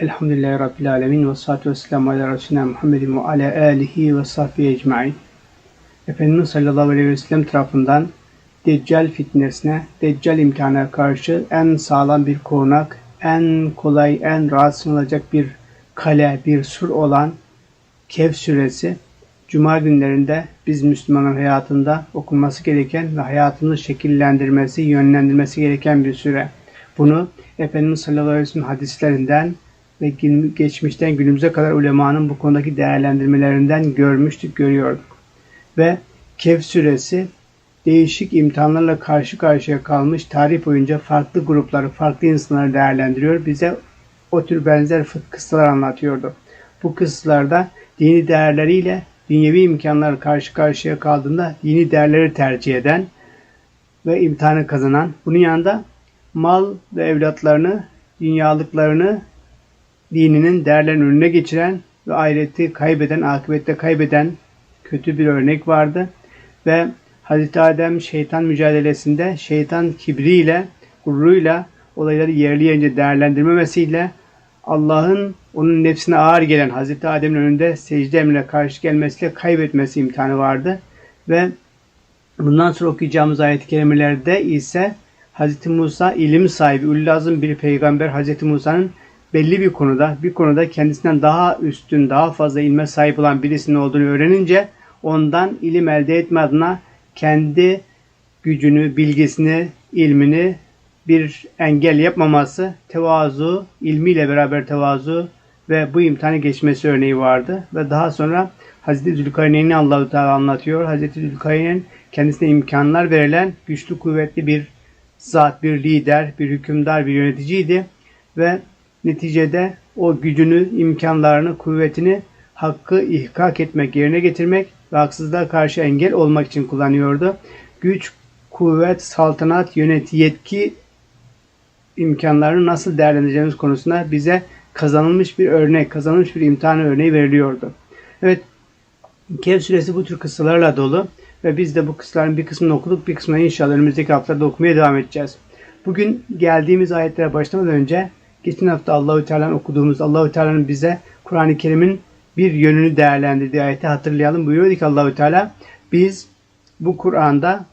Elhamdülillahi Rabbil Alemin ve salatu ve selamu ala Resulüne Muhammedin ve ala alihi ve sahbihi ecmain. Efendimiz sallallahu aleyhi ve sellem tarafından Deccal fitnesine, Deccal imtihanına karşı en sağlam bir korunak, en kolay, en rahat sınılacak bir kale, bir sur olan Kehf suresi Cuma günlerinde biz Müslümanın hayatında okunması gereken ve hayatını şekillendirmesi, yönlendirmesi gereken bir süre. Bunu Efendimiz sallallahu aleyhi ve sellem hadislerinden ve geçmişten günümüze kadar ulemanın bu konudaki değerlendirmelerinden görmüştük, görüyorduk. Ve Kehf suresi değişik imtihanlarla karşı karşıya kalmış tarih boyunca farklı grupları, farklı insanları değerlendiriyor. Bize o tür benzer kıssalar anlatıyordu. Bu kıssalarda dini değerleriyle dünyevi imkanlar karşı karşıya kaldığında dini değerleri tercih eden ve imtihanı kazanan, bunun yanında mal ve evlatlarını, dünyalıklarını dininin değerlerinin önüne geçiren ve ahireti kaybeden, akıbette kaybeden kötü bir örnek vardı. Ve Hazreti Adem şeytan mücadelesinde şeytan kibriyle, gururuyla olayları yerli yerince değerlendirmemesiyle Allah'ın onun nefsine ağır gelen Hazreti Adem'in önünde secde emrine karşı gelmesiyle kaybetmesi imtihanı vardı. Ve bundan sonra okuyacağımız ayet-i kerimelerde ise Hazreti Musa ilim sahibi, ululazım bir peygamber Hazreti Musa'nın belli bir konuda, bir konuda kendisinden daha üstün, daha fazla ilme sahip olan birisinin olduğunu öğrenince ondan ilim elde etme adına kendi gücünü, bilgisini, ilmini bir engel yapmaması, tevazu, ilmiyle beraber tevazu ve bu imtihanı geçmesi örneği vardı. Ve daha sonra Hazreti Zülkarneyn'i Allahu Teala anlatıyor. Hazreti Zülkarneyn kendisine imkanlar verilen güçlü kuvvetli bir zat, bir lider, bir hükümdar, bir yöneticiydi ve neticede o gücünü, imkanlarını, kuvvetini hakkı ihkak etmek, yerine getirmek ve haksızlığa karşı engel olmak için kullanıyordu. Güç, kuvvet, saltanat, yönet, yetki imkanlarını nasıl değerlendireceğimiz konusunda bize kazanılmış bir örnek, kazanılmış bir imtihan örneği veriliyordu. Evet, Kehf suresi bu tür kıssalarla dolu ve biz de bu kıssaların bir kısmını okuduk, bir kısmını inşallah önümüzdeki haftalarda okumaya devam edeceğiz. Bugün geldiğimiz ayetlere başlamadan önce geçen hafta Allahü Teala'nın okuduğumuz Allahü Teala'nın bize Kur'an-ı Kerim'in bir yönünü değerlendirdiği ayeti hatırlayalım. Buyuruyor ki Allahü Teala biz bu Kur'an'da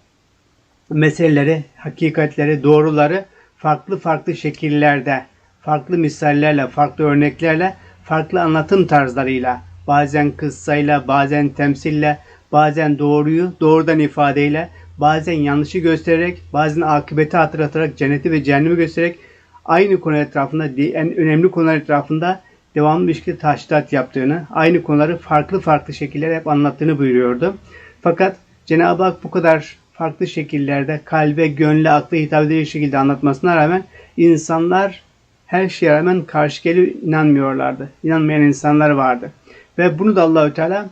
meseleleri, hakikatleri, doğruları farklı farklı şekillerde, farklı misallerle, farklı örneklerle, farklı anlatım tarzlarıyla, bazen kıssayla, bazen temsille, bazen doğruyu doğrudan ifadeyle, bazen yanlışı göstererek, bazen akıbeti hatırlatarak, cenneti ve cehennemi göstererek aynı konu etrafında, en önemli konular etrafında devamlı bir şekilde taştat yaptığını, aynı konuları farklı farklı şekillerde hep anlattığını buyuruyordu. Fakat Cenab-ı Hak bu kadar farklı şekillerde kalbe, gönle, akla hitap edecek şekilde anlatmasına rağmen insanlar her şeye rağmen karşı gelip inanmıyorlardı. İnanmayan insanlar vardı. Ve bunu da Allahü Teala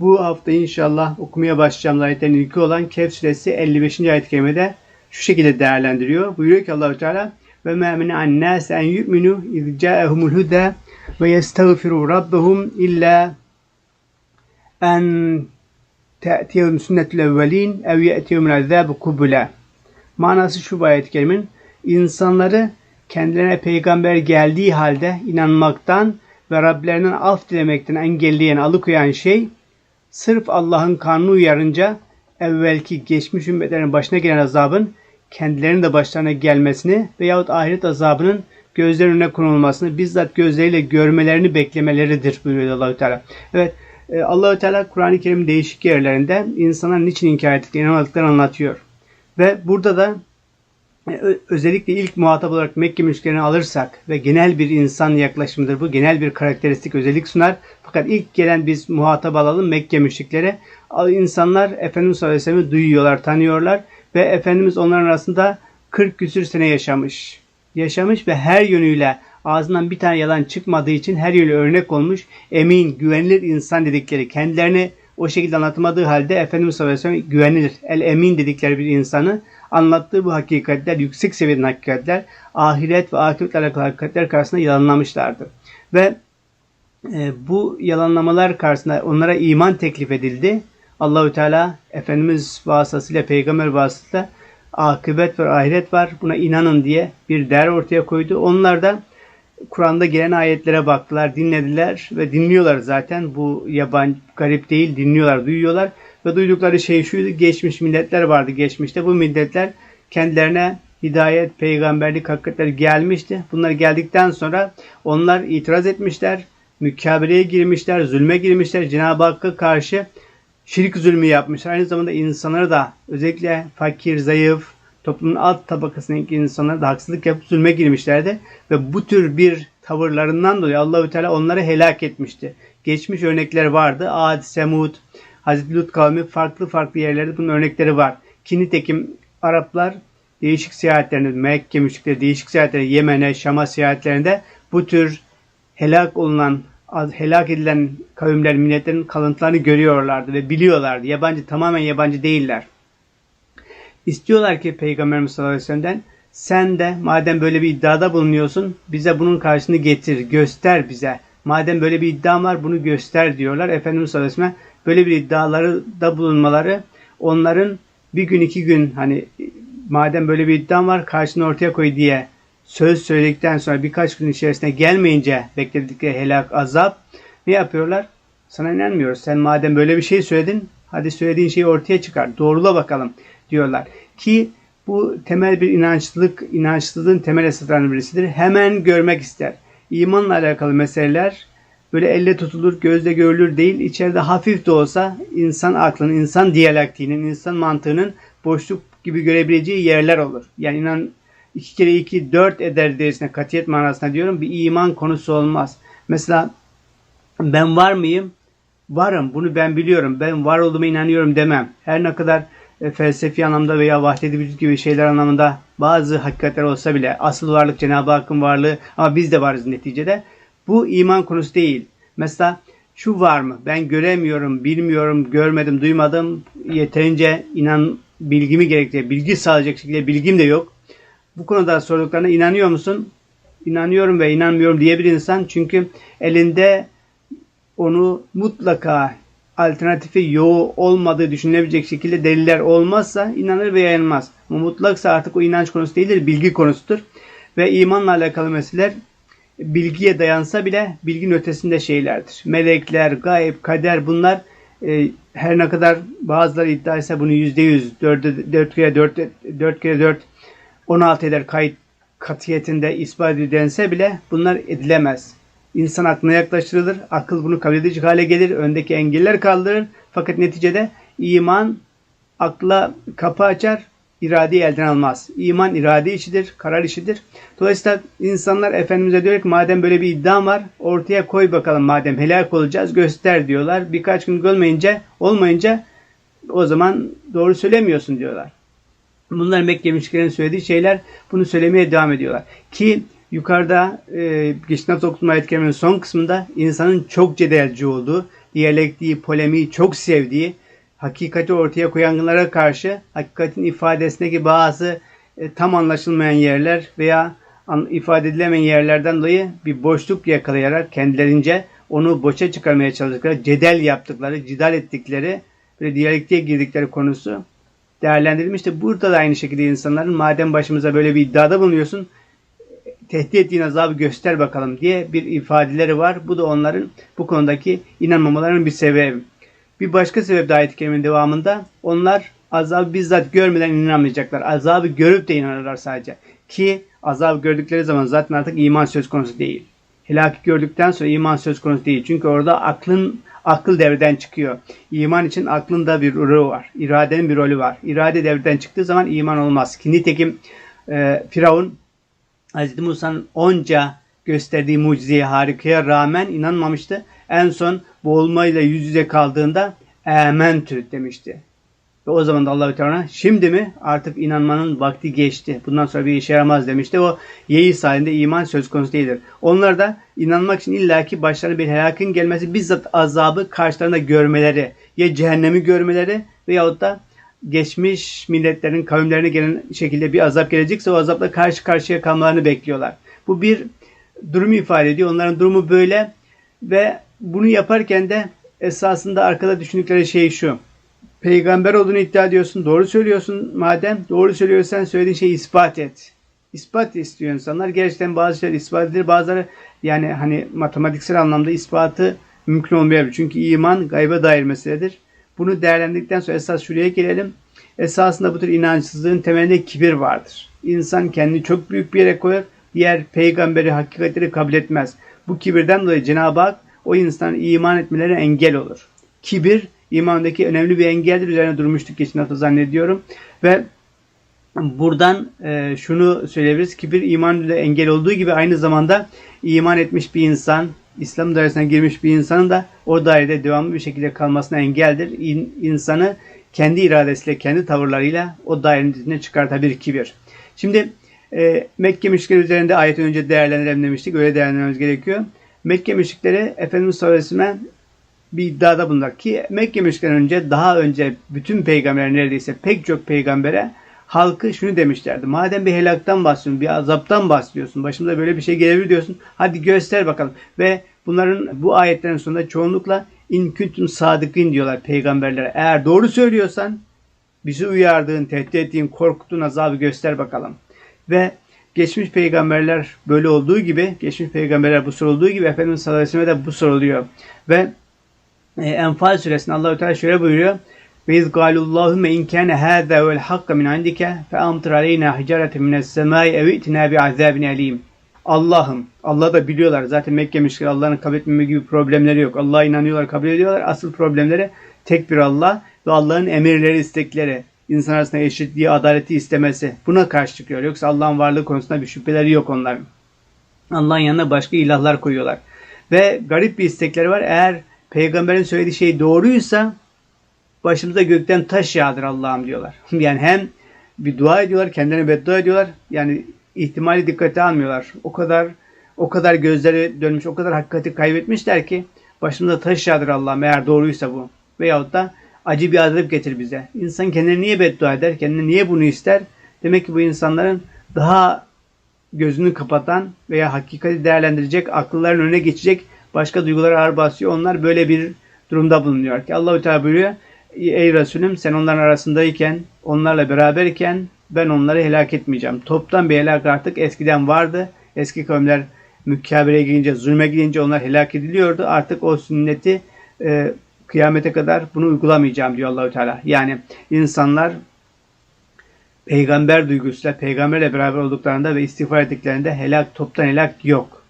bu hafta inşallah okumaya başlayacağımız ayetlerin ilki olan Kehf suresi 55. ayet-i kerimede şu şekilde değerlendiriyor. Buyuruyor ki Allahü Teala ve ma min an-nas en yu'minu iz ca'ahumul huda ve yestağfiru rabbahum illa en te'tiyehum sünnetul evvelin ev ye'tiyehum azâbu kubula. Manası şu ayet-i kerimin insanları kendilerine peygamber geldiği halde inanmaktan ve Rablerinden af dilemekten engelleyen, alıkoyan şey sırf Allah'ın kanunu uyarınca evvelki geçmiş ümmetlerin başına gelen azabın kendilerinin de başlarına gelmesini veyahut ahiret azabının gözler önüne konulmasını bizzat gözleriyle görmelerini beklemeleridir buyuruyor Allahü Teala. Evet e, Allahü Teala Kur'an-ı Kerim değişik yerlerinde insanların niçin inkar ettiklerini inanmadıklarını anlatıyor. Ve burada da e, özellikle ilk muhatap olarak Mekke müşrilerini alırsak ve genel bir insan yaklaşımıdır bu. Genel bir karakteristik özellik sunar. Fakat ilk gelen biz muhatap alalım Mekke müşrikleri. İnsanlar Efendimiz sallallahu aleyhi ve sellem'i duyuyorlar, tanıyorlar ve Efendimiz onların arasında 40 küsür sene yaşamış. Yaşamış ve her yönüyle ağzından bir tane yalan çıkmadığı için her yönüyle örnek olmuş, emin, güvenilir insan dedikleri, kendilerini o şekilde anlatmadığı halde Efendimiz sallallahu aleyhi ve sellem güvenilir, el emin dedikleri bir insanı anlattığı bu hakikatler, yüksek seviyeden hakikatler, ahiret ve akibetle alakalı hakikatler karşısında yalanlamışlardı. Ve e, bu yalanlamalar karşısında onlara iman teklif edildi. Allahü Teala Efendimiz vasıtasıyla, peygamber vasıtasıyla akıbet ve ahiret var. Buna inanın diye bir değer ortaya koydu. Onlar da Kur'an'da gelen ayetlere baktılar, dinlediler ve dinliyorlar zaten. Bu yabancı, garip değil, dinliyorlar, duyuyorlar. Ve duydukları şey şuydu, geçmiş milletler vardı geçmişte. Bu milletler kendilerine hidayet, peygamberlik hakikatleri gelmişti. Bunlar geldikten sonra onlar itiraz etmişler, mükabeleye girmişler, zulme girmişler. Cenab-ı Hakk'a karşı şirk zulmü yapmışlar. Aynı zamanda insanlara da özellikle fakir, zayıf, toplumun alt tabakasındaki insanlara da haksızlık yapıp zulme girmişlerdi. Ve bu tür bir tavırlarından dolayı Allahü Teala onları helak etmişti. Geçmiş örnekler vardı. Ad, Semud, Hazreti Lut kavmi farklı farklı yerlerde bunun örnekleri var. Ki nitekim Araplar değişik seyahatlerinde, Mekke müşrikleri değişik seyahatlerinde, Yemen'e, Şam'a seyahatlerinde bu tür helak olunan, helak edilen kavimler, milletlerin kalıntılarını görüyorlardı ve biliyorlardı. Yabancı, tamamen yabancı değiller. İstiyorlar ki Peygamberimiz sallallahu aleyhi ve sellem'den sen de madem böyle bir iddiada bulunuyorsun bize bunun karşını getir, göster bize. Madem böyle bir iddiam var bunu göster diyorlar. Efendimiz sallallahu aleyhi ve sellem böyle bir iddiaları da bulunmaları onların bir gün iki gün hani madem böyle bir iddiam var karşını ortaya koy diye söz söyledikten sonra birkaç gün içerisinde gelmeyince bekledikleri helak azap ne yapıyorlar? Sana inanmıyoruz. Sen madem böyle bir şey söyledin hadi söylediğin şeyi ortaya çıkar. Doğrula bakalım diyorlar. Ki bu temel bir inançlılık, inançlılığın temel esaslarından birisidir. Hemen görmek ister. İmanla alakalı meseleler böyle elle tutulur, gözle görülür değil. İçeride hafif de olsa insan aklının, insan diyalektiğinin, insan mantığının boşluk gibi görebileceği yerler olur. Yani inan iki kere iki dört eder derisine katiyet manasına diyorum bir iman konusu olmaz. Mesela ben var mıyım? Varım. Bunu ben biliyorum. Ben var olduğuma inanıyorum demem. Her ne kadar e, felsefi anlamda veya vahdedi vücut gibi şeyler anlamında bazı hakikatler olsa bile asıl varlık Cenab-ı Hakk'ın varlığı ama biz de varız neticede. Bu iman konusu değil. Mesela şu var mı? Ben göremiyorum, bilmiyorum, görmedim, duymadım. Yeterince inan bilgimi gerektiği, bilgi sağlayacak şekilde bilgim de yok. Bu konuda sorduklarına inanıyor musun? İnanıyorum ve inanmıyorum diye bir insan çünkü elinde onu mutlaka alternatifi yoğu olmadığı düşünülebilecek şekilde deliller olmazsa inanır ve yayılmaz. Ama mutlaksa artık o inanç konusu değildir, bilgi konusudur. Ve imanla alakalı meseleler bilgiye dayansa bile bilginin ötesinde şeylerdir. Melekler, gayb, kader bunlar e, her ne kadar bazıları iddia ise bunu yüzde yüz, dört kere dört, dört kere dört, on altı eder kayıt katiyetinde ispat edilense bile bunlar edilemez. İnsan aklına yaklaştırılır, akıl bunu kabul edecek hale gelir, öndeki engeller kaldırır. Fakat neticede iman akla kapı açar, iradeyi elden almaz. İman irade işidir, karar işidir. Dolayısıyla insanlar Efendimiz'e diyor ki madem böyle bir iddiam var ortaya koy bakalım madem helak olacağız göster diyorlar. Birkaç gün olmayınca, olmayınca o zaman doğru söylemiyorsun diyorlar. Bunlar Mekke müşriklerin söylediği şeyler bunu söylemeye devam ediyorlar. Ki yukarıda e, geçen hafta okuduğum ayet son kısmında insanın çok cedelci olduğu, diyalektiği, polemiği çok sevdiği, hakikati ortaya koyanlara karşı hakikatin ifadesindeki bazı e, tam anlaşılmayan yerler veya an, ifade edilemeyen yerlerden dolayı bir boşluk yakalayarak kendilerince onu boşa çıkarmaya çalıştıkları, cedel yaptıkları, cidal ettikleri ve diyalektiğe girdikleri konusu değerlendirilmişti. Burada da aynı şekilde insanların madem başımıza böyle bir iddiada bulunuyorsun tehdit ettiğin azabı göster bakalım diye bir ifadeleri var. Bu da onların bu konudaki inanmamalarının bir sebebi. Bir başka sebep de ayet-i kerimenin devamında onlar azabı bizzat görmeden inanmayacaklar. Azabı görüp de inanırlar sadece. Ki azabı gördükleri zaman zaten artık iman söz konusu değil. Helaki gördükten sonra iman söz konusu değil. Çünkü orada aklın akıl devreden çıkıyor. İman için aklın da bir rolü var. İradenin bir rolü var. İrade devreden çıktığı zaman iman olmaz. Ki nitekim e, Firavun Hz. Musa'nın onca gösterdiği mucizeye harikaya rağmen inanmamıştı. En son boğulmayla yüz yüze kaldığında ementü demişti. Ve o zaman da Allahü Teala şimdi mi artık inanmanın vakti geçti. Bundan sonra bir işe yaramaz demişti. O yeis halinde iman söz konusu değildir. Onlar da inanmak için illaki başlarına bir helakın gelmesi bizzat azabı karşılarında görmeleri ya cehennemi görmeleri veyahut da geçmiş milletlerin kavimlerine gelen şekilde bir azap gelecekse o azapla karşı karşıya kalmalarını bekliyorlar. Bu bir durumu ifade ediyor. Onların durumu böyle ve bunu yaparken de esasında arkada düşündükleri şey şu. Peygamber olduğunu iddia ediyorsun. Doğru söylüyorsun madem. Doğru söylüyorsan söylediğin şeyi ispat et. İspat istiyor insanlar. Gerçekten bazı şeyler ispat edilir. Bazıları yani hani matematiksel anlamda ispatı mümkün olmayabilir. Çünkü iman gayba dair meseledir. Bunu değerlendirdikten sonra esas şuraya gelelim. Esasında bu tür inançsızlığın temelinde kibir vardır. İnsan kendini çok büyük bir yere koyar. Diğer peygamberi, hakikatleri kabul etmez. Bu kibirden dolayı Cenab-ı Hak o insanın iman etmelerine engel olur. Kibir imandaki önemli bir engeldir. Üzerine durmuştuk geçen hafta zannediyorum. Ve buradan e, şunu söyleyebiliriz. Kibir iman ile engel olduğu gibi aynı zamanda iman etmiş bir insan, İslam dairesine girmiş bir insanın da o dairede devamlı bir şekilde kalmasına engeldir. İn, insanı kendi iradesiyle, kendi tavırlarıyla o dairenin içine çıkartabilir kibir. Şimdi e, Mekke müşrikleri üzerinde ayet önce değerlendirelim demiştik. Öyle değerlendirmemiz gerekiyor. Mekke müşrikleri Efendimiz sallallahu bir iddiada bunlar ki Mekke müşriklerinden önce daha önce bütün peygamber neredeyse pek çok peygambere halkı şunu demişlerdi. Madem bir helaktan bahsediyorsun, bir azaptan bahsediyorsun, başımıza böyle bir şey gelebilir diyorsun. Hadi göster bakalım. Ve bunların bu ayetlerin sonunda çoğunlukla in kuntum sadıkın diyorlar peygamberlere. Eğer doğru söylüyorsan bizi uyardığın, tehdit ettiğin, korkuttuğun azabı göster bakalım. Ve geçmiş peygamberler böyle olduğu gibi, geçmiş peygamberler bu sorulduğu gibi Efendimiz sallallahu aleyhi ve sellem de bu soruluyor. Ve Enfal suresinde Allahu Teala şöyle buyuruyor. Ve iz galullahumme in kana hâzâ vel hakka min indike fe amtir aleyna hicareten mines semâi ev itina bi azâbin elîm. Allah'ım, Allah da biliyorlar. Zaten Mekke müşrikleri Allah'ın kabul etmeme gibi problemleri yok. Allah'a inanıyorlar, kabul ediyorlar. Asıl problemleri tek bir Allah ve Allah'ın emirleri, istekleri, insan arasında eşitliği, adaleti istemesi. Buna karşı çıkıyor. Yoksa Allah'ın varlığı konusunda bir şüpheleri yok onların. Allah'ın yanına başka ilahlar koyuyorlar. Ve garip bir istekleri var. Eğer peygamberin söylediği şey doğruysa başımıza gökten taş yağdır Allah'ım diyorlar. Yani hem bir dua ediyorlar, kendilerine beddua ediyorlar. Yani ihtimali dikkate almıyorlar. O kadar o kadar gözleri dönmüş, o kadar hakikati kaybetmişler ki başımıza taş yağdır Allah'ım eğer doğruysa bu. Veyahut da acı bir azap getir bize. İnsan kendine niye beddua eder? Kendine niye bunu ister? Demek ki bu insanların daha gözünü kapatan veya hakikati değerlendirecek, akılların önüne geçecek başka duygulara ağır basıyor. Onlar böyle bir durumda bulunuyor ki Allahü Teala buyuruyor. Ey Resulüm sen onların arasındayken, onlarla beraberken ben onları helak etmeyeceğim. Toptan bir helak artık eskiden vardı. Eski kavimler mükabere gidince, zulme gidince onlar helak ediliyordu. Artık o sünneti e, kıyamete kadar bunu uygulamayacağım diyor Allahü Teala. Yani insanlar peygamber duygusuyla, peygamberle beraber olduklarında ve istiğfar ettiklerinde helak, toptan helak yok.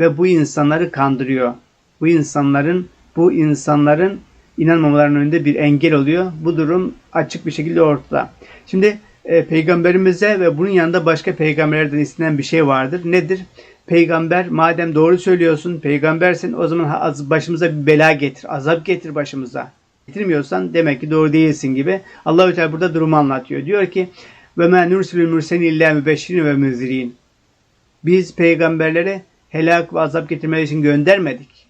Ve bu insanları kandırıyor. Bu insanların bu insanların inanmamalarının önünde bir engel oluyor. Bu durum açık bir şekilde ortada. Şimdi e, peygamberimize ve bunun yanında başka peygamberlerden istenen bir şey vardır. Nedir? Peygamber madem doğru söylüyorsun, peygambersin o zaman başımıza bir bela getir, azap getir başımıza. Getirmiyorsan demek ki doğru değilsin gibi. Allahü Teala burada durumu anlatıyor. Diyor ki: "Ve men nursilul murselin illa mübeşşirin ve müzirin." Biz peygamberlere helak ve azap getirmeleri için göndermedik.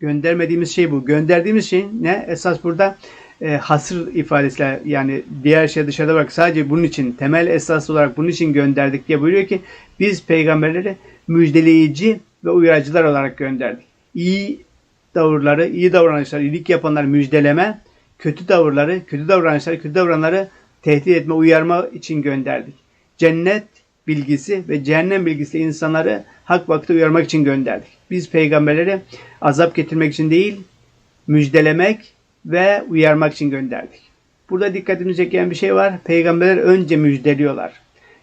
Göndermediğimiz şey bu. Gönderdiğimiz şey ne? Esas burada e, hasır ifadesiyle yani diğer şey dışarıda bırak sadece bunun için temel esas olarak bunun için gönderdik diye buyuruyor ki biz peygamberleri müjdeleyici ve uyarıcılar olarak gönderdik. İyi tavırları, iyi davranışları, iyilik yapanlar müjdeleme, kötü tavırları, kötü davranışları, kötü davranları tehdit etme, uyarma için gönderdik. Cennet bilgisi ve cehennem bilgisi insanları hak vakti uyarmak için gönderdik. Biz peygamberleri azap getirmek için değil, müjdelemek ve uyarmak için gönderdik. Burada dikkatimizi çeken bir şey var. Peygamberler önce müjdeliyorlar.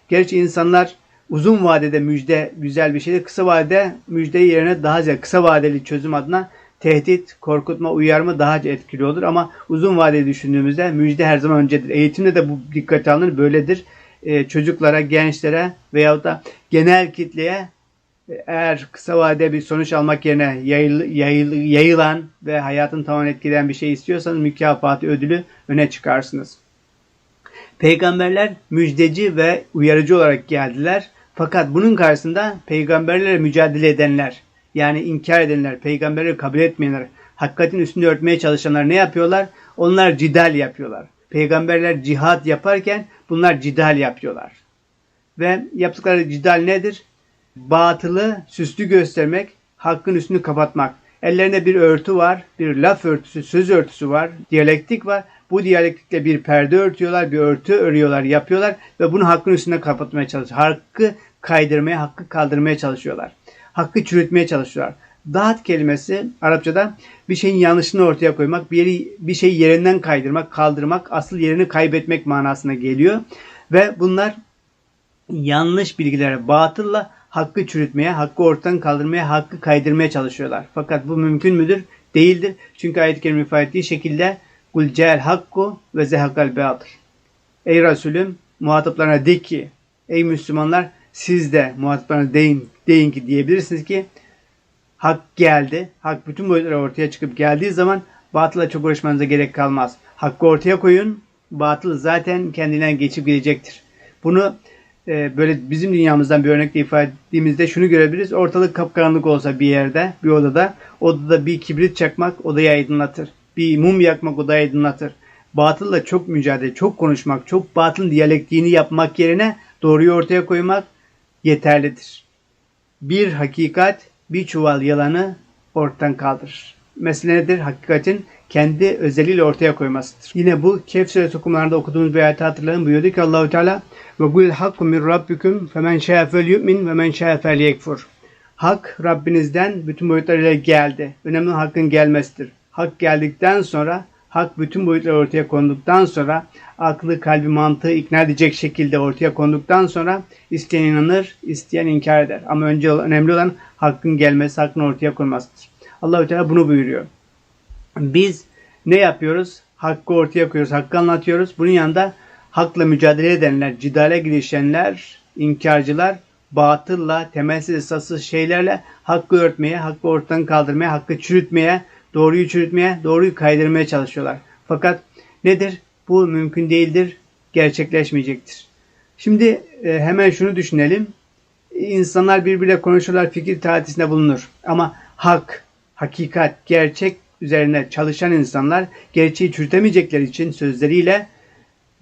Gerçi insanlar uzun vadede müjde güzel bir şeydir. Kısa vadede müjde yerine daha ziyade kısa vadeli çözüm adına tehdit, korkutma, uyarma daha etkili olur. Ama uzun vadeli düşündüğümüzde müjde her zaman öncedir. Eğitimde de bu dikkate alınır. Böyledir. Ee, çocuklara, gençlere veyahut da genel kitleye eğer kısa vadede bir sonuç almak yerine yayıl, yayıl, yayılan ve hayatın tamamen etkileyen bir şey istiyorsanız mükafatı, ödülü öne çıkarsınız. Peygamberler müjdeci ve uyarıcı olarak geldiler. Fakat bunun karşısında peygamberlere mücadele edenler, yani inkar edenler, peygamberleri kabul etmeyenler, hakikatin üstünde örtmeye çalışanlar ne yapıyorlar? Onlar cidal yapıyorlar. Peygamberler cihat yaparken bunlar cidal yapıyorlar. Ve yaptıkları cidal nedir? batılı süslü göstermek, hakkın üstünü kapatmak. Ellerinde bir örtü var, bir laf örtüsü, söz örtüsü var, diyalektik var. Bu diyalektikle bir perde örtüyorlar, bir örtü örüyorlar, yapıyorlar ve bunu hakkın üstünde kapatmaya çalışıyorlar. Hakkı kaydırmaya, hakkı kaldırmaya çalışıyorlar. Hakkı çürütmeye çalışıyorlar. Dağıt kelimesi Arapçada bir şeyin yanlışını ortaya koymak, bir, yeri, bir şeyi yerinden kaydırmak, kaldırmak, asıl yerini kaybetmek manasına geliyor. Ve bunlar yanlış bilgilere, batılla hakkı çürütmeye, hakkı ortadan kaldırmaya, hakkı kaydırmaya çalışıyorlar. Fakat bu mümkün müdür? Değildir. Çünkü ayet-i kerime ifade ettiği şekilde kul cel hakku ve zehakal batıl. Ey Resulüm muhataplarına de ki ey Müslümanlar siz de muhataplarına deyin, deyin ki diyebilirsiniz ki hak geldi. Hak bütün boyutları ortaya çıkıp geldiği zaman batıla çok uğraşmanıza gerek kalmaz. Hakkı ortaya koyun. Batıl zaten kendinden geçip gidecektir. Bunu e, böyle bizim dünyamızdan bir örnekle ifade ettiğimizde şunu görebiliriz. Ortalık kapkaranlık olsa bir yerde, bir odada, odada bir kibrit çakmak odayı aydınlatır. Bir mum yakmak odayı aydınlatır. Batılla çok mücadele, çok konuşmak, çok batıl diyalektiğini yapmak yerine doğruyu ortaya koymak yeterlidir. Bir hakikat, bir çuval yalanı ortadan kaldırır. Mesele nedir? Hakikatin kendi özeliyle ortaya koymasıdır. Yine bu Kehf suresi okumalarında okuduğumuz bir ayeti hatırlayın. Buyurdu ki Allahu Teala ve kul hakku min rabbikum femen şa'a felyu'min ve men şa'a felyekfur. Hak Rabbinizden bütün boyutlarıyla geldi. Önemli hakkın gelmesidir. Hak geldikten sonra hak bütün boyutlar ortaya konduktan sonra aklı, kalbi, mantığı ikna edecek şekilde ortaya konduktan sonra isteyen inanır, isteyen inkar eder. Ama önce önemli olan hakkın gelmesi, hakkın ortaya konmasıdır. Allahü Teala bunu buyuruyor. Biz ne yapıyoruz? Hakkı ortaya koyuyoruz, hakkı anlatıyoruz. Bunun yanında hakla mücadele edenler, cidale girişenler, inkarcılar batılla, temelsiz esassız şeylerle hakkı örtmeye, hakkı ortadan kaldırmaya, hakkı çürütmeye, doğruyu çürütmeye, doğruyu kaydırmaya çalışıyorlar. Fakat nedir? Bu mümkün değildir, gerçekleşmeyecektir. Şimdi e, hemen şunu düşünelim. İnsanlar birbiriyle konuşurlar, fikir tatisinde bulunur. Ama hak, hakikat, gerçek üzerine çalışan insanlar gerçeği çürütemeyecekleri için sözleriyle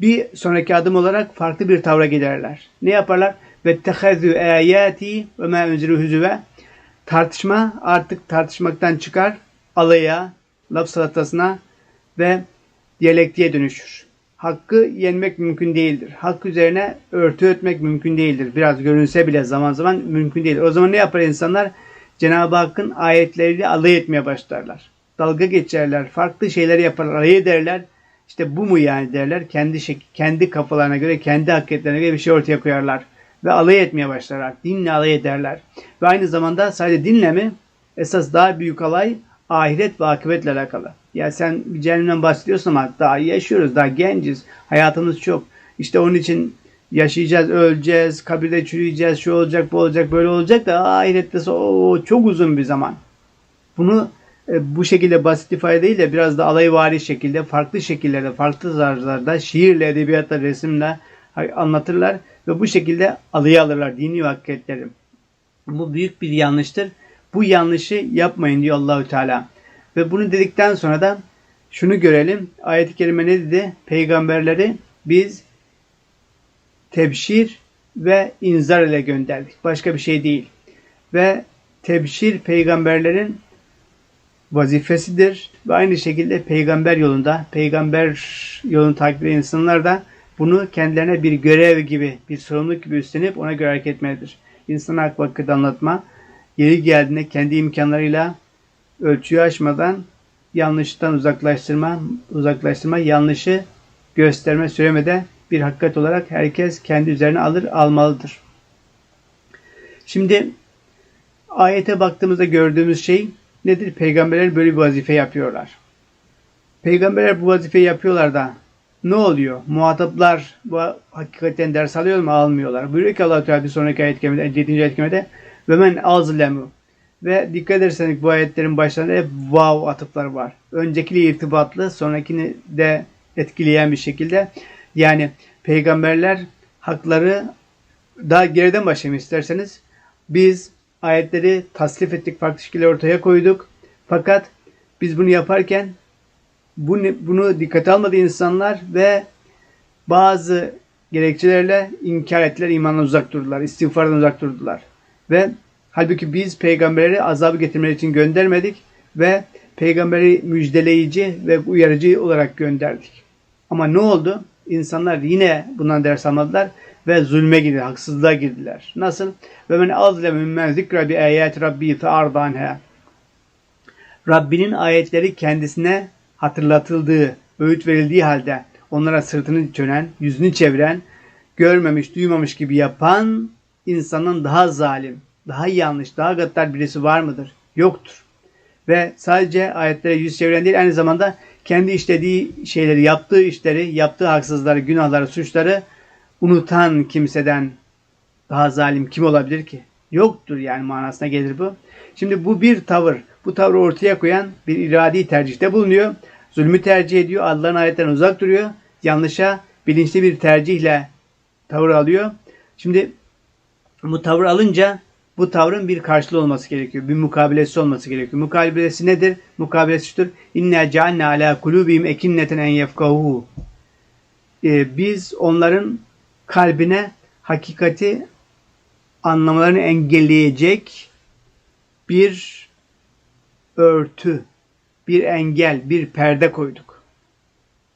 bir sonraki adım olarak farklı bir tavra giderler. Ne yaparlar? Ve tehezü ayati ve ma unziru ve tartışma artık tartışmaktan çıkar alaya, laf salatasına ve diyalektiğe dönüşür. Hakkı yenmek mümkün değildir. Hak üzerine örtü ötmek mümkün değildir. Biraz görünse bile zaman zaman mümkün değildir. O zaman ne yapar insanlar? Cenab-ı Hakk'ın ayetleriyle alay etmeye başlarlar. Dalga geçerler, farklı şeyler yaparlar, alay ederler. İşte bu mu yani derler. Kendi kendi kafalarına göre, kendi hakikatlerine göre bir şey ortaya koyarlar. Ve alay etmeye başlarlar. Dinle alay ederler. Ve aynı zamanda sadece dinle mi? Esas daha büyük alay ahiret ve akıbetle alakalı. Ya sen cehennemden bahsediyorsun ama daha yaşıyoruz, daha genciz. Hayatımız çok. İşte onun için yaşayacağız, öleceğiz, kabirde çürüyeceğiz, şu olacak, bu olacak, böyle olacak da ahirette o çok uzun bir zaman. Bunu e, bu şekilde basit ifade değil de biraz da alayvari şekilde, farklı şekillerde, farklı tarzlarda, şiirle, edebiyatla, resimle anlatırlar ve bu şekilde alayı alırlar dini hakikatleri. Bu büyük bir yanlıştır. Bu yanlışı yapmayın diyor Allahü Teala. Ve bunu dedikten sonra da şunu görelim. Ayet-i kerime ne dedi? Peygamberleri biz tebşir ve inzar ile gönderdik. Başka bir şey değil. Ve tebşir peygamberlerin vazifesidir. Ve aynı şekilde peygamber yolunda, peygamber yolunu takip eden insanlar da bunu kendilerine bir görev gibi, bir sorumluluk gibi üstlenip ona göre hareket etmelidir. İnsana hak vakit anlatma, yeri geldiğinde kendi imkanlarıyla ölçüyü aşmadan yanlıştan uzaklaştırma, uzaklaştırma, yanlışı gösterme, söylemede bir hakikat olarak herkes kendi üzerine alır, almalıdır. Şimdi ayete baktığımızda gördüğümüz şey nedir? Peygamberler böyle bir vazife yapıyorlar. Peygamberler bu vazifeyi yapıyorlar da ne oluyor? Muhataplar bu hakikaten ders alıyor mu? Almıyorlar. Buyuruyor ki Allah-u Teala bir sonraki ayet kerimede, 7. ayet kerimede ve men azlemu ve dikkat ederseniz bu ayetlerin başlarında hep vav atıfları var. Öncekiyle irtibatlı, sonrakini de etkileyen bir şekilde. Yani peygamberler hakları daha geriden başlayayım isterseniz. Biz ayetleri tasnif ettik, farklı şekilde ortaya koyduk. Fakat biz bunu yaparken bunu, bunu dikkate almadı insanlar ve bazı gerekçelerle inkar ettiler, imandan uzak durdular, istiğfardan uzak durdular. Ve halbuki biz peygamberleri azabı getirmek için göndermedik ve peygamberi müjdeleyici ve uyarıcı olarak gönderdik. Ama ne oldu? İnsanlar yine bundan ders almadılar ve zulme girdiler, haksızlığa girdiler. Nasıl? Ve men azleme mimmen zikra bi ayati rabbi fe'ardanha. Rabbinin ayetleri kendisine hatırlatıldığı, öğüt verildiği halde onlara sırtını dönen, yüzünü çeviren, görmemiş, duymamış gibi yapan insanın daha zalim, daha yanlış, daha gaddar birisi var mıdır? Yoktur. Ve sadece ayetlere yüz çeviren değil, aynı zamanda kendi işlediği şeyleri, yaptığı işleri, yaptığı haksızları, günahları, suçları unutan kimseden daha zalim kim olabilir ki? Yoktur yani manasına gelir bu. Şimdi bu bir tavır. Bu tavrı ortaya koyan bir iradi tercihte bulunuyor. Zulmü tercih ediyor. Allah'ın ayetlerinden uzak duruyor. Yanlışa bilinçli bir tercihle tavır alıyor. Şimdi bu tavır alınca bu tavrın bir karşılığı olması gerekiyor. Bir mukabilesi olması gerekiyor. Mukabilesi nedir? Mukabilesi şudur. İnne cealne ala kulubihim ekinneten en yefkahu. Ee, biz onların kalbine hakikati anlamalarını engelleyecek bir örtü, bir engel, bir perde koyduk.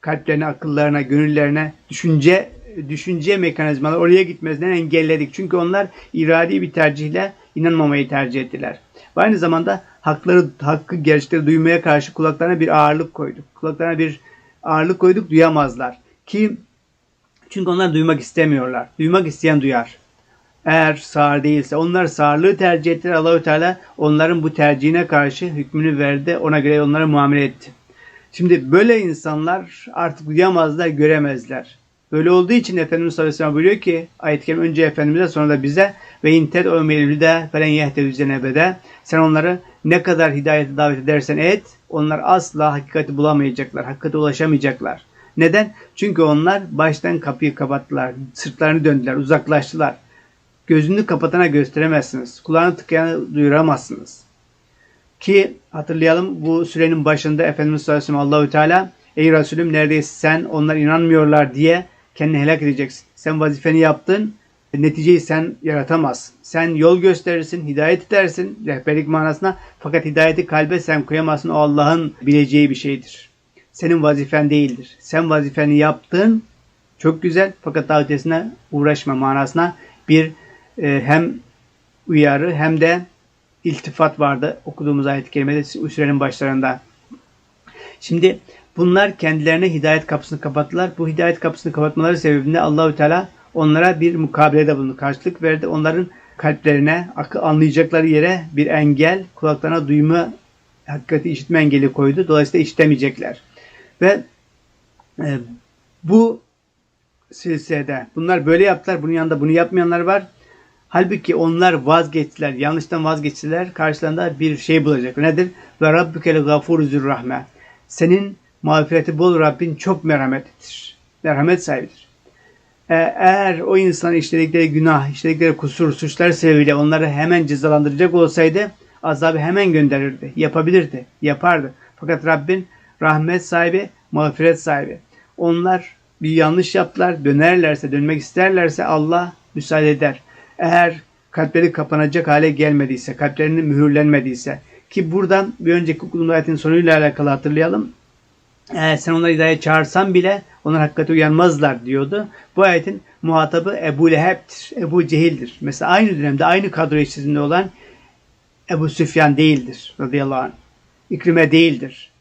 Kalplerine, akıllarına, gönüllerine, düşünce düşünce mekanizmaları oraya gitmesinden engelledik. Çünkü onlar iradi bir tercihle inanmamayı tercih ettiler. Ve aynı zamanda hakları, hakkı gerçekleri duymaya karşı kulaklarına bir ağırlık koyduk. Kulaklarına bir ağırlık koyduk duyamazlar. Ki çünkü onlar duymak istemiyorlar. Duymak isteyen duyar. Eğer sağır değilse onlar sağırlığı tercih ettiler. Allahü Teala onların bu tercihine karşı hükmünü verdi. Ona göre onlara muamele etti. Şimdi böyle insanlar artık duyamazlar, göremezler. Böyle olduğu için Efendimiz sallallahu aleyhi ve sellem buyuruyor ki ayet kelime önce Efendimiz'e sonra da bize ve inted o melülde felen yehtedü zenebede sen onları ne kadar hidayete davet edersen et onlar asla hakikati bulamayacaklar. Hakikate ulaşamayacaklar. Neden? Çünkü onlar baştan kapıyı kapattılar. Sırtlarını döndüler. Uzaklaştılar. Gözünü kapatana gösteremezsiniz. Kulağını tıkayana duyuramazsınız. Ki hatırlayalım bu sürenin başında Efendimiz sallallahu aleyhi ve sellem Allahü Teala Ey Resulüm neredeyse sen onlar inanmıyorlar diye kendini helak edeceksin. Sen vazifeni yaptın. Neticeyi sen yaratamazsın. Sen yol gösterirsin, hidayet edersin rehberlik manasına. Fakat hidayeti kalbe sen koyamazsın. O Allah'ın bileceği bir şeydir. Senin vazifen değildir. Sen vazifeni yaptın. Çok güzel. Fakat daha ötesine uğraşma manasına bir e, hem uyarı hem de iltifat vardı okuduğumuz ayet-i kerimede sürenin başlarında. Şimdi bunlar kendilerine hidayet kapısını kapattılar. Bu hidayet kapısını kapatmaları sebebinde Allahü Teala onlara bir mukabelede bulundu. Karşılık verdi. Onların kalplerine, anlayacakları yere bir engel, kulaklarına duyma, hakikati işitme engeli koydu. Dolayısıyla işitemeyecekler. Ve e, bu silsilede bunlar böyle yaptılar. Bunun yanında bunu yapmayanlar var. Halbuki onlar vazgeçtiler, yanlıştan vazgeçtiler. Karşılarında bir şey bulacak. Nedir? Ve Rabbükel gafur zürrahme. Senin mağfireti bol Rabbin çok merhametlidir. Merhamet sahibidir. Ee, eğer o insan işledikleri günah, işledikleri kusur, suçlar sebebiyle onları hemen cezalandıracak olsaydı azabı hemen gönderirdi. Yapabilirdi. Yapardı. Fakat Rabbin rahmet sahibi, mağfiret sahibi. Onlar bir yanlış yaptılar. Dönerlerse, dönmek isterlerse Allah müsaade eder. Eğer kalpleri kapanacak hale gelmediyse, kalplerinin mühürlenmediyse ki buradan bir önceki okulun ayetin sonuyla alakalı hatırlayalım. Eğer sen onları hidayet çağırsan bile onlar hakikate uyanmazlar diyordu. Bu ayetin muhatabı Ebu Leheb'tir, Ebu Cehil'dir. Mesela aynı dönemde aynı kadro içerisinde olan Ebu Süfyan değildir radıyallahu anh. İkrime değildir.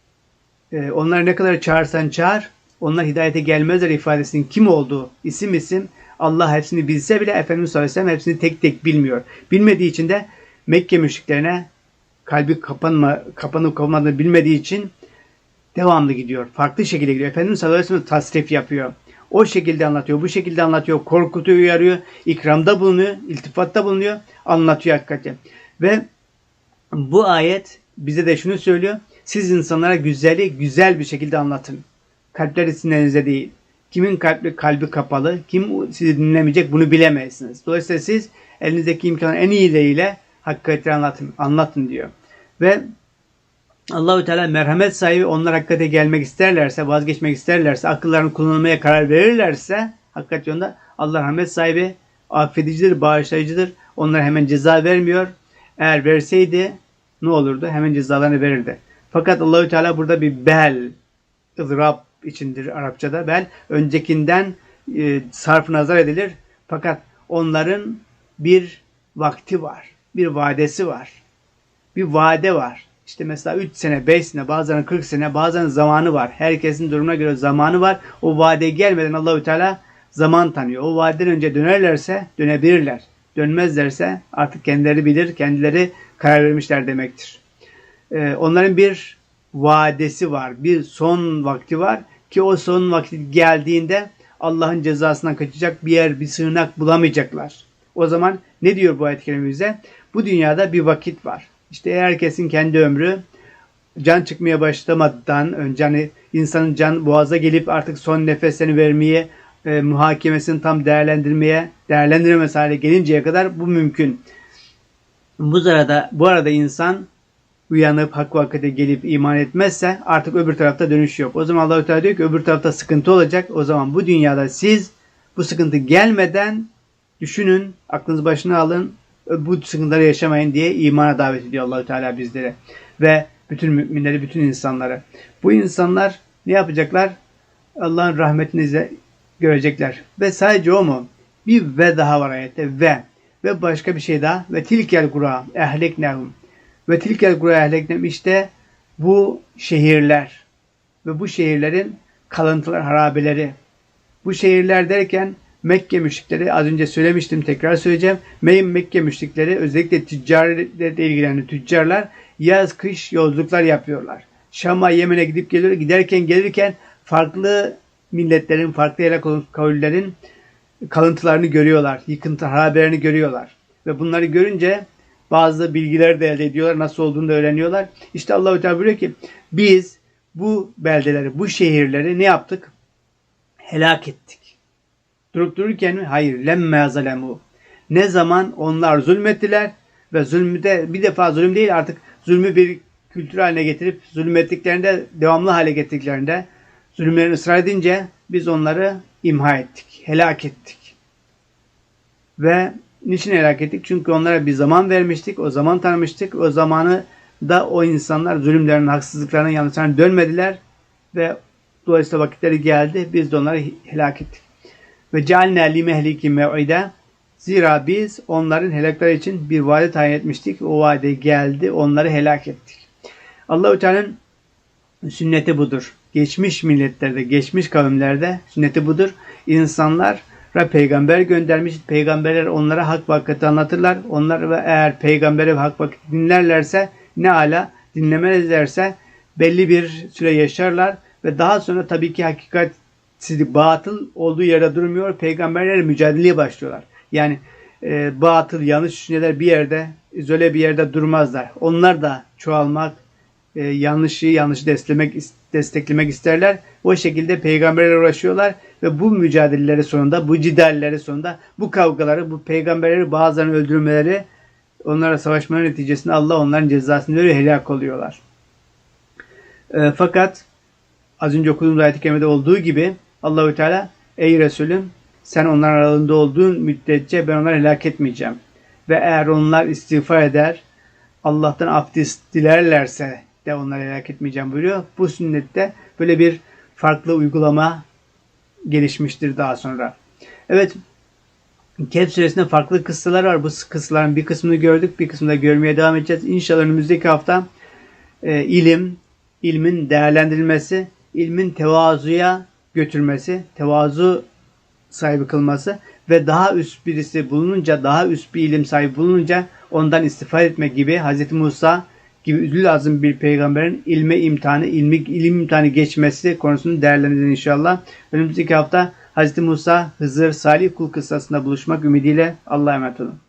Ee, onları ne kadar çağırsan çağır, onlar hidayete gelmezler ifadesinin kim olduğu, isim isim Allah hepsini bilse bile Efendimiz sallallahu aleyhi hepsini tek tek bilmiyor. Bilmediği için de Mekke müşriklerine kalbi kapanma, kapanıp kapanmadığını bilmediği için devamlı gidiyor. Farklı şekilde gidiyor. Efendimiz sallallahu aleyhi ve sellem tasrif yapıyor. O şekilde anlatıyor, bu şekilde anlatıyor, korkutuyor, uyarıyor, ikramda bulunuyor, iltifatta bulunuyor, anlatıyor hakikaten. Ve bu ayet bize de şunu söylüyor. Siz insanlara güzeli güzel bir şekilde anlatın. Kalpleri sinirinize değil. Kimin kalbi, kalbi kapalı, kim sizi dinlemeyecek bunu bilemezsiniz. Dolayısıyla siz elinizdeki imkanın en iyileriyle hakikati anlatın, anlatın diyor. Ve Allahü Teala merhamet sahibi onlar hakikate gelmek isterlerse, vazgeçmek isterlerse, akıllarını kullanmaya karar verirlerse hakikat yolunda Allah rahmet sahibi affedicidir, bağışlayıcıdır. Onlara hemen ceza vermiyor. Eğer verseydi ne olurdu? Hemen cezalarını verirdi. Fakat Allahü Teala burada bir bel, ızdırap, içindir Arapçada. Bel öncekinden e, sarf nazar edilir. Fakat onların bir vakti var. Bir vadesi var. Bir vade var. İşte mesela 3 sene, 5 sene, bazen 40 sene, bazen zamanı var. Herkesin durumuna göre zamanı var. O vade gelmeden Allahü Teala zaman tanıyor. O vadeden önce dönerlerse dönebilirler. Dönmezlerse artık kendileri bilir, kendileri karar vermişler demektir. Ee, onların bir vadesi var, bir son vakti var ki o son vakti geldiğinde Allah'ın cezasından kaçacak bir yer, bir sığınak bulamayacaklar. O zaman ne diyor bu ayet kerimemize? Bu dünyada bir vakit var. İşte herkesin kendi ömrü can çıkmaya başlamadan önce hani insanın can boğaza gelip artık son nefeslerini vermeye, e, muhakemesini tam değerlendirmeye, değerlendiremez hale gelinceye kadar bu mümkün. Bu arada, bu arada insan uyanıp hak vakite gelip iman etmezse artık öbür tarafta dönüş yok. O zaman Allah-u Teala diyor ki öbür tarafta sıkıntı olacak. O zaman bu dünyada siz bu sıkıntı gelmeden düşünün, aklınızı başına alın, bu sıkıntıları yaşamayın diye imana davet ediyor Allahü Teala bizlere ve bütün müminleri, bütün insanları. Bu insanlar ne yapacaklar? Allah'ın rahmetini görecekler. Ve sadece o mu? Bir ve daha var ayette ve ve başka bir şey daha ve tilkel kura ehleknehum ve tilkel kura ehleknehum işte bu şehirler ve bu şehirlerin kalıntılar, harabeleri. Bu şehirler derken Mekke müşrikleri az önce söylemiştim tekrar söyleyeceğim. Mekke müşrikleri özellikle tüccarlarla ilgilenen tüccarlar yaz kış yolculuklar yapıyorlar. Şam'a Yemen'e gidip geliyor. Giderken gelirken farklı milletlerin, farklı yere kavullerin kalıntılarını görüyorlar. Yıkıntı haberlerini görüyorlar. Ve bunları görünce bazı bilgiler de elde ediyorlar. Nasıl olduğunu da öğreniyorlar. İşte Allah-u Teala buyuruyor ki biz bu beldeleri, bu şehirleri ne yaptık? Helak ettik. Durup dururken mi? Hayır. Lemme zalemu. Ne zaman onlar zulmettiler ve zulmüde bir defa zulüm değil artık zulmü bir kültür haline getirip zulmettiklerinde devamlı hale getirdiklerinde zulümlerini ısrar edince biz onları imha ettik. Helak ettik. Ve niçin helak ettik? Çünkü onlara bir zaman vermiştik. O zaman tanımıştık. O zamanı da o insanlar zulümlerin, haksızlıklarının yanlışlarına dönmediler ve dolayısıyla vakitleri geldi. Biz de onları helak ettik. Ve cealne li mehliki mev'ide Zira biz onların helakları için bir vade tayin etmiştik. O vade geldi. Onları helak ettik. Allah-u Teala'nın sünneti budur. Geçmiş milletlerde, geçmiş kavimlerde sünneti budur. İnsanlar peygamber göndermiş. Peygamberler onlara hak vakati anlatırlar. Onlar ve eğer peygambere hak vakit dinlerlerse ne ala dinlemezlerse belli bir süre yaşarlar ve daha sonra tabii ki hakikat batıl olduğu yerde durmuyor. Peygamberler mücadeleye başlıyorlar. Yani e, batıl, yanlış düşünceler bir yerde, izole bir yerde durmazlar. Onlar da çoğalmak, e, yanlışı yanlışı desteklemek, desteklemek isterler. O şekilde peygamberler uğraşıyorlar ve bu mücadeleleri sonunda, bu cidalleri sonunda, bu kavgaları, bu peygamberleri bazen öldürmeleri, onlara savaşmanın neticesinde Allah onların cezasını veriyor, helak oluyorlar. E, fakat az önce okuduğumuz ayet-i olduğu gibi Allahü Teala ey Resulüm sen onların aralarında olduğun müddetçe ben onları helak etmeyeceğim. Ve eğer onlar istiğfar eder, Allah'tan af dilerlerse de onları helak etmeyeceğim buyuruyor. Bu sünnette böyle bir farklı uygulama gelişmiştir daha sonra. Evet, Kehf suresinde farklı kıssalar var. Bu kıssaların bir kısmını gördük, bir kısmını da görmeye devam edeceğiz. İnşallah önümüzdeki hafta e, ilim, ilmin değerlendirilmesi, ilmin tevazuya götürmesi, tevazu sahibi kılması ve daha üst birisi bulununca, daha üst bir ilim sahibi bulununca ondan istifade etmek gibi Hz. Musa gibi üzül azım bir peygamberin ilme imtihanı, ilmi, ilim imtihanı geçmesi konusunu değerlendirelim inşallah. Önümüzdeki hafta Hz. Musa, Hızır, Salih kul kıssasında buluşmak ümidiyle Allah'a emanet olun.